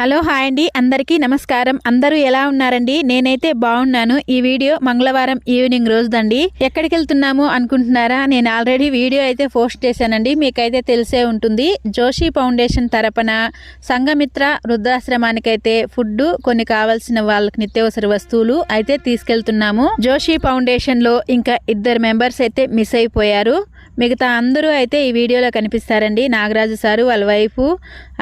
Hello hi అండి అందరికీ నమస్కారం. అందరూ ఎలా ఉన్నారండి? నేనైతే బాగున్నాను. ఈ వీడియో మంగళవారం ఈవినింగ్ రోజుదండి. ఎక్కడికి వెళ్తున్నాము అనుకుంటున్నారా? నేను ఆల్రెడీ వీడియో అయితే పోస్ట్ చేశానండి. మీకైతే తెలిసే ఉంటుంది. జోషి ఫౌండేషన్ తరపున సంఘమిత్ర వృద్ధాశ్రమానికైతే ఫుడ్ కొన్ని కావాల్సిన వాళ్ళకి నిత్యావసర వస్తువులు అయితే తీసుకెళ్తున్నాము. జోషి ఫౌండేషన్లో ఇంకా ఇద్దరు మెంబర్స్ అయితే మిస్ అయిపోయారు. మిగతా అందరూ అయితే ఈ వీడియోలో కనిపిస్తారండి. నాగరాజు సారు వాళ్ళ వైఫ్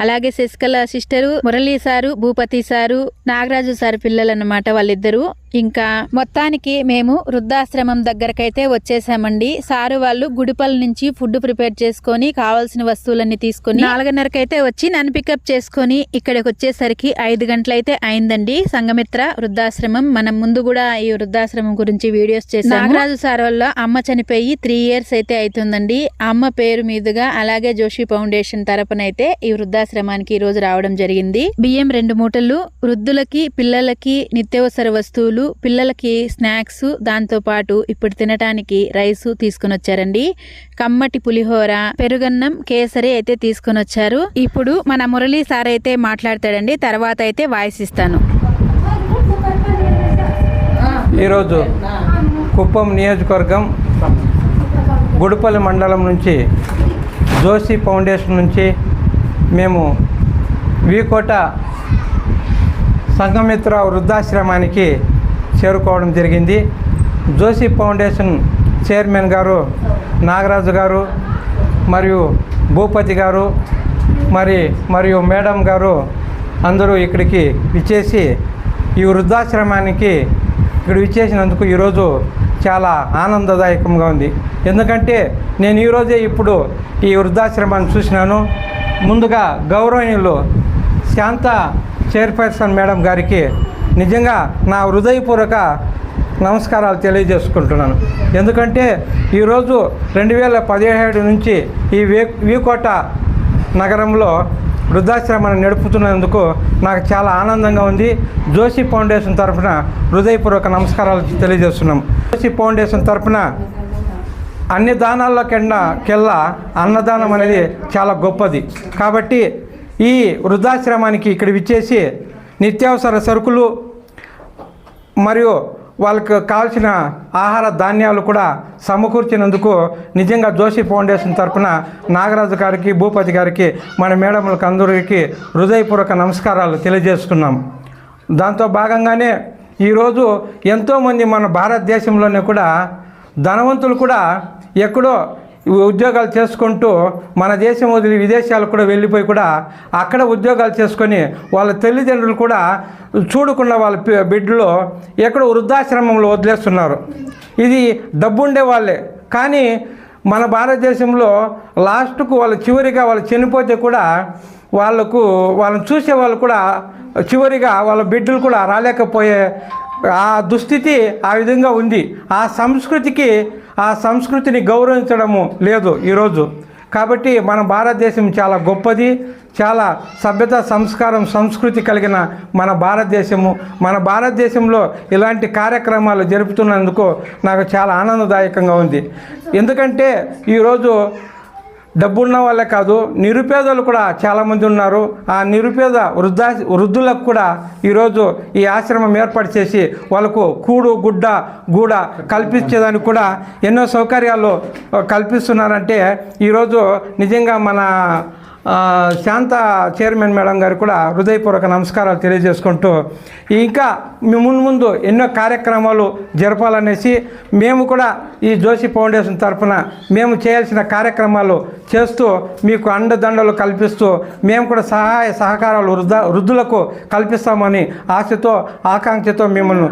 అలాగే Sasikala sister Murali sir Bhupathi sir Nagaraju sir పిల్లలు అన్నమాట వాళ్ళిద్దరూ. ఇంకా మొత్తానికి మేము వృద్ధాశ్రమం దగ్గరకైతే వచ్చేసామండి. సారు వాళ్ళు గుడిపల్ నుంచి ఫుడ్ ప్రిపేర్ చేసుకొని కావాల్సిన వస్తువులన్నీ తీసుకొని నాలుగున్నరకైతే వచ్చి నన్ను పికప్ చేసుకొని ఇక్కడికి వచ్చేసరికి ఐదు గంటలైతే అయిందండి. సంగమిత్ర వృద్ధాశ్రమం. మనం ముందు కూడా ఈ వృద్ధాశ్రమం గురించి వీడియోస్ చేసాం నాగరాజు సార్ వల్ల అమ్మ చనిపోయి త్రీ ఇయర్స్ అయితే అవుతుందండి అమ్మ పేరు మీదుగా అలాగే జోషి ఫౌండేషన్ తరపున అయితే ఈ వృద్ధాశ్రమానికి ఈ రోజు రావడం జరిగింది. బియ్యం రెండు మూటలు వృద్ధులకి పిల్లలకి నిత్యావసర వస్తువులు పిల్లలకి స్నాక్స్ దాంతో పాటు ఇప్పుడు తినటానికి రైస్ తీసుకుని వచ్చారండి కమ్మటి పులిహోర పెరుగన్నం కేసరి అయితే తీసుకుని వచ్చారు ఇప్పుడు మన మురళీ సార్ అయితే మాట్లాడతాడండి. తర్వాత అయితే వాయిస్ ఇస్తాను. ఈరోజు కుప్పం నియోజకవర్గం గుడిపల్లి మండలం నుంచి జోషి ఫౌండేషన్ నుంచి మేము వీకోట సంఘమిత్ర వృద్ధాశ్రమానికి చేరుకోవడం జరిగింది. జోషి ఫౌండేషన్ చైర్మన్ గారు నాగరాజు గారు మరియు భూపతి గారు మరి మరియు మేడం గారు అందరూ ఇక్కడికి విచ్చేసి ఈ వృద్ధాశ్రమానికి ఇక్కడ విచ్చేసినందుకు ఈరోజు చాలా ఆనందదాయకంగా ఉంది. ఎందుకంటే నేను ఈరోజే ఇప్పుడు ఈ వృద్ధాశ్రమాన్ని చూసినాను. ముందుగా గౌరవనీయులు శాంత చైర్పర్సన్ మేడం గారికి నిజంగా నా హృదయపూర్వక నమస్కారాలు తెలియజేసుకుంటున్నాను. ఎందుకంటే ఈరోజు రెండు వేల పదిహేడు నుంచి ఈ వే వీకోట నగరంలో వృద్ధాశ్రమాన్ని నడుపుతున్నందుకు నాకు చాలా ఆనందంగా ఉంది. జోషి ఫౌండేషన్ తరఫున హృదయపూర్వక నమస్కారాలు తెలియజేస్తున్నాం. జోషి ఫౌండేషన్ తరఫున అన్ని దానాల్లో కెల్లా అన్నదానం అనేది చాలా గొప్పది. కాబట్టి ఈ వృద్ధాశ్రమానికి ఇక్కడ విచ్చేసి నిత్యావసర సరుకులు మరియు వాళ్ళకు కావాల్సిన ఆహార ధాన్యాలు కూడా సమకూర్చినందుకు నిజంగా జోషి ఫౌండేషన్ తరఫున నాగరాజు గారికి భూపతి గారికి మన మేడములకు అందరికీ హృదయపూర్వక నమస్కారాలు తెలియజేస్తున్నాం. దాంతో భాగంగానే ఈరోజు ఎంతోమంది మన భారతదేశంలోనే కూడా ధనవంతులు కూడా ఎక్కడో ఉద్యోగాలు చేసుకుంటూ మన దేశం వదిలి విదేశాలకు కూడా వెళ్ళిపోయి కూడా అక్కడ ఉద్యోగాలు చేసుకొని వాళ్ళ తల్లిదండ్రులు కూడా చూడకుండా వాళ్ళ పి- బిడ్డలు ఎక్కడో వృద్ధాశ్రమంలో వదిలేస్తున్నారు. ఇది డబ్బుండే వాళ్ళే. కానీ మన భారతదేశంలో లాస్ట్కు వాళ్ళు చివరిగా వాళ్ళు చనిపోతే కూడా వాళ్ళకు వాళ్ళని చూసే వాళ్ళు కూడా చివరిగా వాళ్ళ బిడ్డలు కూడా రాలేకపోయే ఆ దుస్థితి ఆ విధంగా ఉంది. ఆ సంస్కృతికి ఆ సంస్కృతిని గౌరవించడము లేదు ఈరోజు. కాబట్టి మన భారతదేశం చాలా గొప్పది చాలా సభ్యత సంస్కారం సంస్కృతి కలిగిన మన భారతదేశము. మన భారతదేశంలో ఇలాంటి కార్యక్రమాలు జరుపుతున్నందుకు నాకు చాలా ఆనందదాయకంగా ఉంది. ఎందుకంటే ఈరోజు డబ్బున్న వాళ్ళే కాదు నిరుపేదలు కూడా చాలామంది ఉన్నారు. ఆ నిరుపేద వృద్ధా వృద్ధులకు కూడా ఈరోజు ఈ ఆశ్రమం ఏర్పాటు చేసి వాళ్ళకు కూడు గుడ్డ గూడ కల్పించేదానికి కూడా ఎన్నో సౌకర్యాలు కల్పిస్తున్నారంటే ఈరోజు నిజంగా మన శాంత చైర్మన్ మేడం గారు కూడా హృదయపూర్వక నమస్కారాలు తెలియజేసుకుంటూ ఇంకా ముందు ముందు ఎన్నో కార్యక్రమాలు జరపాలనేసి మేము కూడా ఈ జోషి ఫౌండేషన్ తరఫున మేము చేయాల్సిన కార్యక్రమాలు చేస్తూ మీకు అండదండలు కల్పిస్తూ మేము కూడా సహాయ సహకారాలు వృద్ధ వృద్ధులకు కల్పిస్తామని ఆశతో ఆకాంక్షతో మిమ్మల్ని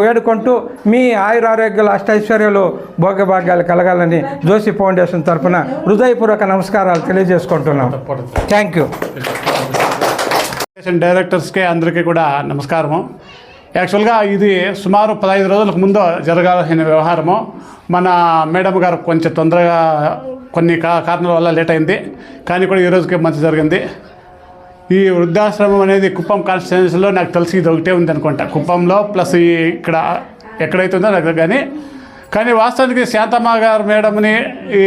వేడుకుంటూ మీ ఆయురారోగ్యాలు అష్టైశ్వర్యాలు భోగభాగ్యాలు కలగాలని జోషి ఫౌండేషన్ తరఫున హృదయపూర్వక నమస్కారాలు తెలియజేసుకుంటున్నాం థ్యాంక్ యూ డైరెక్టర్స్కి అందరికీ కూడా నమస్కారము. యాక్చువల్గా ఇది సుమారు పదహైదు రోజులకు ముందు జరగాల్సిన వ్యవహారము. మన మేడం గారు కొంచెం తొందరగా కొన్ని కారణాల వల్ల లేట్ అయింది. కానీ కూడా ఈ రోజుకి మంచి జరిగింది. ఈ వృద్ధాశ్రమం అనేది కుప్పం కాన్స్టిట్యున్సీలో నాకు తెలిసి ఇది ఒకటే ఉంది అనుకుంటా. కుప్పంలో ప్లస్ ఈ ఇక్కడ ఎక్కడైతే ఉందో నాకు కానీ కానీ వాస్తవానికి శాంతమ్మ గారు మేడంని ఈ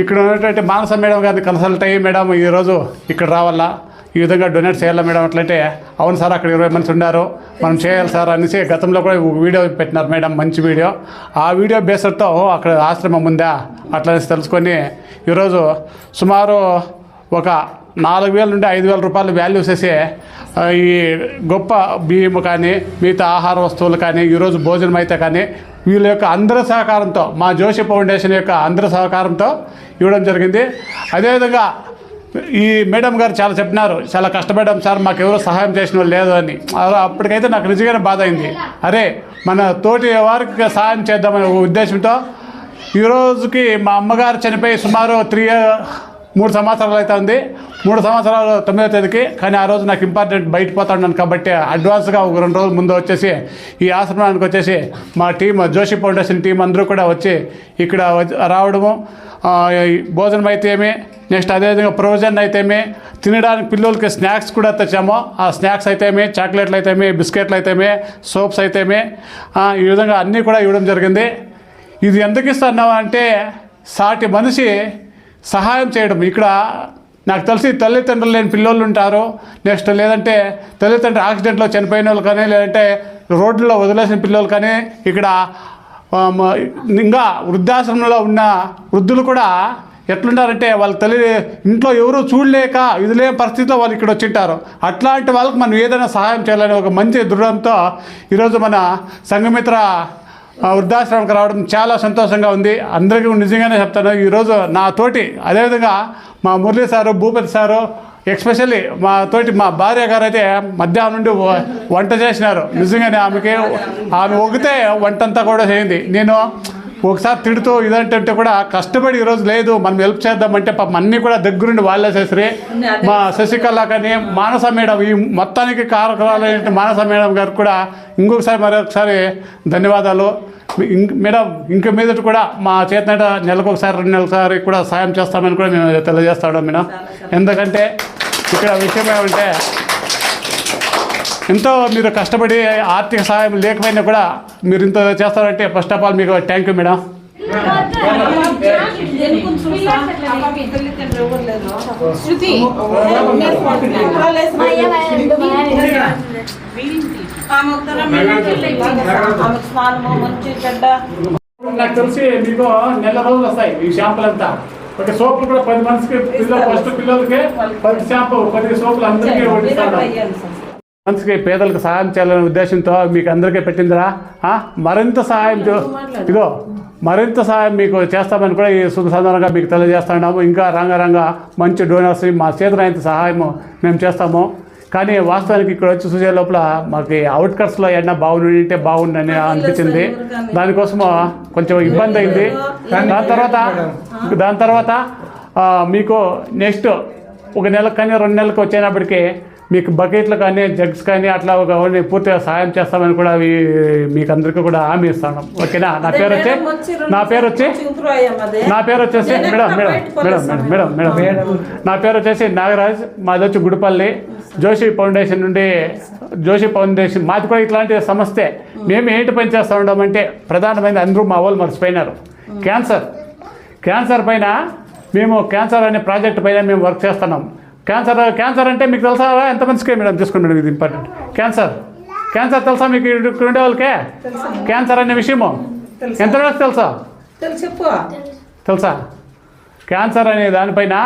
ఇక్కడ ఉన్నటువంటి మానస మేడం గారిని కన్సల్ట్ అయ్యి మేడం ఈరోజు ఇక్కడ రావాలా? ఈ విధంగా డొనేట్ చేయాలా మేడం? అట్లంటే అవును సార్ అక్కడ ఇరవై మంది ఉన్నారు. మనం చేయాలి సార్ అనేసి గతంలో కూడా ఒక వీడియో పెట్టినారు మేడం మంచి వీడియో. ఆ వీడియో బేసర్తో అక్కడ ఆశ్రమం ఉందా? అట్లనేసి తెలుసుకొని ఈరోజు సుమారు ఒక నాలుగు వేల నుండి ఐదు వేల రూపాయలు వాల్యూ చేసే ఈ గొప్ప బియ్యం కానీ మిగతా ఆహార వస్తువులు కానీ ఈరోజు భోజనం అయితే కానీ వీళ్ళ యొక్క అందరి సహకారంతో మా జోషి ఫౌండేషన్ యొక్క అందరి సహకారంతో ఇవ్వడం జరిగింది. అదేవిధంగా ఈ మేడం గారు చాలా చెప్పినారు చాలా కష్టపడ్డాం సార్ మాకు ఎవరో సహాయం చేసిన లేదు అని. అప్పటికైతే నాకు నిజంగానే బాధ అయింది. అరే మన తోటి వారికి సహాయం చేద్దామనే ఉద్దేశంతో ఈ రోజుకి మా అమ్మగారు చనిపోయి సుమారు త్రీ మూడు సంవత్సరాలు అయితే ఉంది మూడు సంవత్సరాలు తొమ్మిదో తేదీకి. కానీ ఆ రోజు నాకు ఇంపార్టెంట్ బయట పోతాను కాబట్టి అడ్వాన్స్గా ఒక రెండు రోజుల ముందు వచ్చేసి ఈ ఆశ్రమానికి వచ్చేసి మా టీం జోషి ఫౌండేషన్ టీం అందరూ కూడా వచ్చి ఇక్కడ రావడము. భోజనం అయితే ఏమి నెక్స్ట్ అదేవిధంగా ప్రొవిజన్ అయితేమి తినడానికి పిల్లలకి స్నాక్స్ కూడా తెచ్చాము. ఆ స్నాక్స్ అయితేమి చాక్లెట్లు అయితేమి బిస్కెట్లు అయితేమి సోప్స్ అయితేమి ఈ విధంగా అన్నీ కూడా ఇవ్వడం జరిగింది. ఇది ఎందుకు ఇస్తున్నావు అంటే సాటి మనిషి సహాయం చేయడం. ఇక్కడ నాకు తెలిసి తల్లిదండ్రులు లేని పిల్లోళ్ళు ఉంటారు. నెక్స్ట్ లేదంటే తల్లిదండ్రులు యాక్సిడెంట్లో చనిపోయిన వాళ్ళు కానీ లేదంటే రోడ్లలో వదిలేసిన పిల్లలు కానీ ఇక్కడ ఇంకా వృద్ధాశ్రమంలో ఉన్న వృద్ధులు కూడా ఎట్లున్నారంటే వాళ్ళ తల్లి ఇంట్లో ఎవరు చూడలేక ఇది లేని పరిస్థితిలో వాళ్ళు ఇక్కడ వచ్చింటారు. అట్లాంటి వాళ్ళకి మనం ఏదైనా సహాయం చేయాలని ఒక మంచి దృఢంతో ఈరోజు మన సంఘమిత్ర వృద్ధాశ్రమంకి రావడం చాలా సంతోషంగా ఉంది. అందరికీ నిజంగానే చెప్తాను. ఈరోజు నా తోటి అదేవిధంగా మా Murali sir Bhupathi sir especially మా తోటి మా భార్య గారు అయితే మధ్యాహ్నం నుండి వంట చేసినారు. నిజంగానే ఆమెకి ఆమె ఒగితే వంట అంతా కూడా చేయింది. నేను ఒకసారి తిడుతూ ఇదంటే కూడా కష్టపడి ఈరోజు లేదు మనం హెల్ప్ చేద్దామంటే పాపం అన్నీ కూడా దగ్గరుండి వాళ్ళే మా శశికళ కానీ మానస మేడం ఈ మొత్తానికి కారకురాలైన మానస మేడం గారికి కూడా ఇంకొకసారి మరొకసారి ధన్యవాదాలు. మేడం ఇంక మీదట కూడా మా చేతనట నెలకు ఒకసారి రెండు నెలలసారి కూడా సాయం చేస్తామని కూడా మేము తెలియజేస్తాం మేడం. ఎందుకంటే ఇక్కడ విషయం ఏమంటే ఎంతో మీరు కష్టపడి ఆర్థిక సహాయం లేకపోయినా కూడా మీరు ఇంత చేస్తారంటే ఫస్ట్ ఆఫ్ ఆల్ మీకు థ్యాంక్ యూ మేడం నాకు తెలిసి మీకు నెల రోజులు వస్తాయి ఈ షాంపులు అంతా. ఒక సోపులు కూడా పది మందికి పిల్లలు ఫస్ట్ పిల్లలకి పది షాంపూ పది సోపులు అందరికీ వడ్డిస్తాడు మనిషికి పేదలకు సహాయం చేయాలనే ఉద్దేశంతో మీకు అందరికీ పెట్టిందిరా? మరింత సహాయం ఇదో మరింత సహాయం మీకు చేస్తామని కూడా ఈ శుభ సందర్భంగా మీకు తెలియజేస్తున్నాము. ఇంకా రంగరంగ మంచి డోనర్స్ మా చేతులైనంత సహాయము మేము చేస్తాము. కానీ వాస్తవానికి ఇక్కడ వచ్చి చూసే లోపల మాకు అవుట్కట్స్లో ఏమన్నా బాగుంటే బాగుండని అనిపించింది. దానికోసము కొంచెం ఇబ్బంది అయింది. దాని తర్వాత దాని తర్వాత మీకు నెక్స్ట్ ఒక నెల కానీ రెండు నెలలకు వచ్చేటప్పటికి మీకు బకెట్లు కానీ జగ్స్ కానీ అట్లా ఒక పూర్తిగా సహాయం చేస్తామని కూడా అవి మీకు అందరికీ కూడా హామీ ఇస్తాను ఓకేనా? నా పేరు వచ్చి నా పేరు వచ్చి నా పేరు వచ్చేసి madam madam madam madam madam madam. నా పేరు వచ్చేసి నాగరాజ్ మాది వచ్చి గుడిపల్లి. జోషి ఫౌండేషన్ నుండి జోషి ఫౌండేషన్ మాది కూడా ఇట్లాంటి సంస్థే. మేము ఏంటి పని చేస్తూ ఉన్నామంటే ప్రధానమైన అందరూ మా వాళ్ళు మర్చిపోయినారు. క్యాన్సర్. క్యాన్సర్ పైన మేము క్యాన్సర్ అనే ప్రాజెక్ట్ పైన మేము వర్క్ చేస్తున్నాం. క్యాన్సర్ క్యాన్సర్ అంటే మీకు తెలుసా? ఎంత మంచిగా మేడం తీసుకోండి మేడం ఇది ఇంపార్టెంట్ క్యాన్సర్ క్యాన్సర్ తెలుసా మీకు? ఇక్కడ ఉండే వాళ్ళకే? క్యాన్సర్ అనే విషయము. ఎంతవరకు తెలుసా? తెలుసు చెప్పు. తెలుసా? క్యాన్సర్ అనే దానిపైన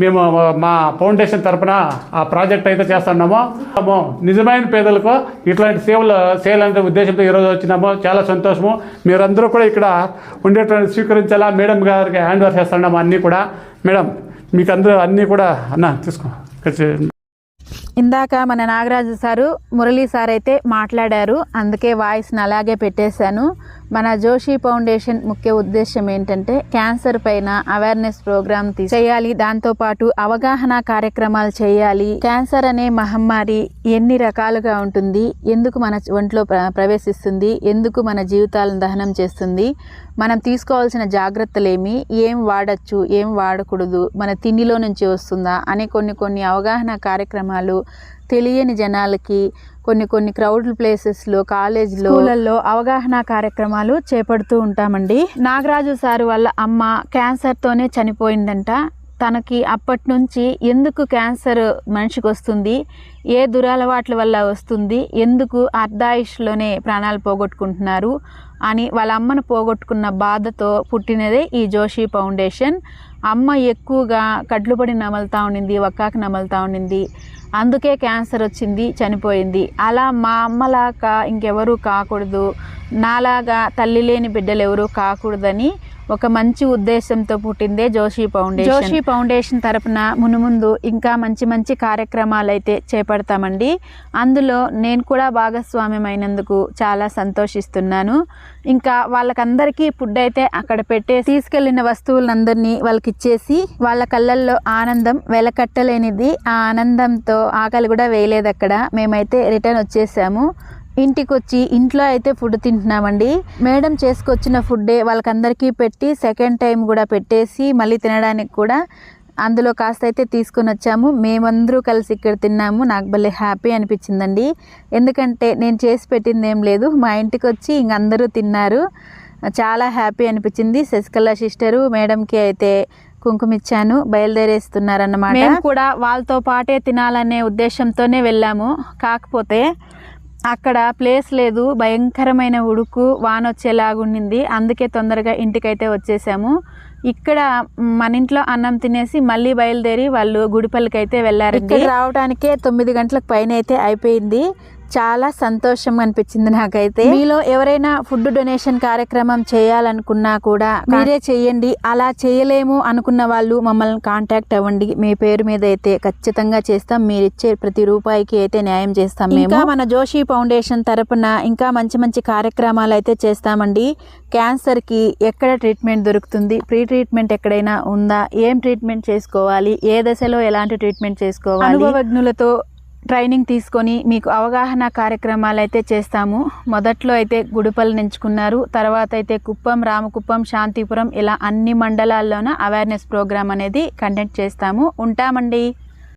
మేము మా ఫౌండేషన్ తరపున ఆ ప్రాజెక్ట్ అయితే చేస్తున్నాము. మేము నిజమైన పేదలకు ఇట్లాంటి సేవలు చేయాలనే ఉద్దేశంతో ఈరోజు వచ్చినాము. చాలా సంతోషము. మీరందరూ కూడా ఇక్కడ ఉండేటువంటి స్వీకరించాలా? మేడం గారికి హ్యాండ్ ఓవర్ చేస్తున్నాము అన్నీ కూడా. మేడం మీకు అందరూ అన్నీ కూడా అన్న తీసుకో. ఇందాక మన నాగరాజు సారు మురళీ సార్ అయితే మాట్లాడారు అందుకే వాయిస్ని అలాగే పెట్టేశాను. మన జోషి ఫౌండేషన్ ముఖ్య ఉద్దేశం ఏంటంటే క్యాన్సర్ పైన అవేర్నెస్ ప్రోగ్రామ్ చేయాలి. దాంతోపాటు అవగాహన కార్యక్రమాలు చేయాలి. క్యాన్సర్ అనే మహమ్మారి ఎన్ని రకాలుగా ఉంటుంది? ఎందుకు మన ఒంట్లో ప్ర- ప్రవేశిస్తుంది? ఎందుకు మన జీవితాలను దహనం చేస్తుంది? మనం తీసుకోవాల్సిన జాగ్రత్తలేమి? ఏం వాడచ్చు? ఏం వాడకూడదు? మన తిండిలో నుంచి వస్తుందా? అనే కొన్ని కొన్ని అవగాహన కార్యక్రమాలు తెలియని జనాలకి కొన్ని కొన్ని క్రౌడ్ ప్లేసెస్లో కాలేజ్లో స్కూళ్ళల్లో అవగాహన కార్యక్రమాలు చేపడుతూ ఉంటామండి. నాగరాజు సార్ వాళ్ళ అమ్మ క్యాన్సర్తోనే చనిపోయిందంట. తనకి అప్పటి నుంచి ఎందుకు క్యాన్సర్ మనిషికి వస్తుంది? ఏ దురలవాట్ల వల్ల వస్తుంది? ఎందుకు అర్ధాయుష్లోనే ప్రాణాలు పోగొట్టుకుంటున్నారు? అని వాళ్ళ అమ్మను పోగొట్టుకున్న బాధతో పుట్టినదే ఈ జోషి ఫౌండేషన్. అమ్మ ఎక్కువగా కట్లుబడి నమలుతా ఉండింది ఒక్కాకి నమలుతా ఉండింది. అందుకే క్యాన్సర్ వచ్చింది చనిపోయింది. అలా మా అమ్మలాగా ఇంకెవరూ కాకూడదు. నాలాగా తల్లి లేని బిడ్డలు ఎవరూ కాకూడదని ఒక మంచి ఉద్దేశంతో పుట్టిందే జోషి ఫౌండేషన్. జోషి ఫౌండేషన్ తరపున మునుముందు ఇంకా మంచి మంచి కార్యక్రమాలు అయితే చేపడతామండి. అందులో నేను కూడా భాగస్వామ్యం అయినందుకు చాలా సంతోషిస్తున్నాను. ఇంకా వాళ్ళకందరికీ ఫుడ్ అయితే అక్కడ పెట్టే తీసుకెళ్ళిన వస్తువులందరినీ వాళ్ళకి ఇచ్చేసి వాళ్ళ కళ్ళల్లో ఆనందం వెలకట్టలేనిది ఆ ఆనందంతో ఆకలి కూడా వేయలేదు అక్కడ మేమైతే రిటర్న్ వచ్చేసాము. ఇంటికి వచ్చి ఇంట్లో అయితే ఫుడ్ తింటున్నామండి. మేడం చేసుకొచ్చిన ఫుడ్డే వాళ్ళకందరికీ పెట్టి సెకండ్ టైం కూడా పెట్టేసి మళ్ళీ తినడానికి కూడా అందులో కాస్త అయితే తీసుకొని వచ్చాము మేమందరూ కలిసి ఇక్కడ తిన్నాము. నాకు భలే హ్యాపీ అనిపించిందండి. ఎందుకంటే నేను చేసి పెట్టింది ఏం లేదు. మా ఇంటికి వచ్చి ఇంకందరూ తిన్నారు. చాలా హ్యాపీ అనిపించింది. శశికళ సిస్టరు మేడంకి అయితే కుంకుమిచ్చాను. బయలుదేరేస్తున్నారన్నమాట. మేము కూడా వాళ్ళతో పాటే తినాలనే ఉద్దేశంతోనే వెళ్ళాము. కాకపోతే అక్కడ ప్లేస్ లేదు భయంకరమైన ఉడుకు వాన వచ్చేలాగుండింది అందుకే తొందరగా ఇంటికైతే వచ్చేసాము. ఇక్కడ మన ఇంట్లో అన్నం తినేసి మళ్ళీ బయలుదేరి వాళ్ళు గుడిపల్లికి అయితే వెళ్ళారు రావడానికే తొమ్మిది గంటలకు పైన అయితే అయిపోయింది. చాలా సంతోషం అనిపించింది నాకైతే. మీలో ఎవరైనా ఫుడ్ డొనేషన్ కార్యక్రమం చేయాలనుకున్నా కూడా మీరే చేయండి అలా చేయలేము అనుకున్న వాళ్ళు మమ్మల్ని కాంటాక్ట్ అవ్వండి. మీ పేరు మీద అయితే ఖచ్చితంగా చేస్తాం. మీరు ఇచ్చే ప్రతి రూపాయికి అయితే న్యాయం చేస్తాం మేము. మన జోషి ఫౌండేషన్ తరపున ఇంకా మంచి మంచి కార్యక్రమాలు అయితే చేస్తామండి. క్యాన్సర్కి ఎక్కడ ట్రీట్మెంట్ దొరుకుతుంది ప్రీ ట్రీట్మెంట్ ఎక్కడైనా ఉందా ఏం ట్రీట్మెంట్ చేసుకోవాలి ఏ దశలో ఎలాంటి ట్రీట్మెంట్ చేసుకోవాలి అనుభవజ్ఞులతో ట్రైనింగ్ తీసుకొని మీకు అవగాహన కార్యక్రమాలు అయితే చేస్తాము. మొదట్లో అయితే గుడిపల్లి ఎంచుకున్నారు తర్వాత అయితే కుప్పం రామకుప్పం శాంతిపురం ఇలా అన్ని మండలాల్లోన అవేర్నెస్ ప్రోగ్రామ్ అనేది కండక్ట్ చేస్తాము. ఉంటామండి.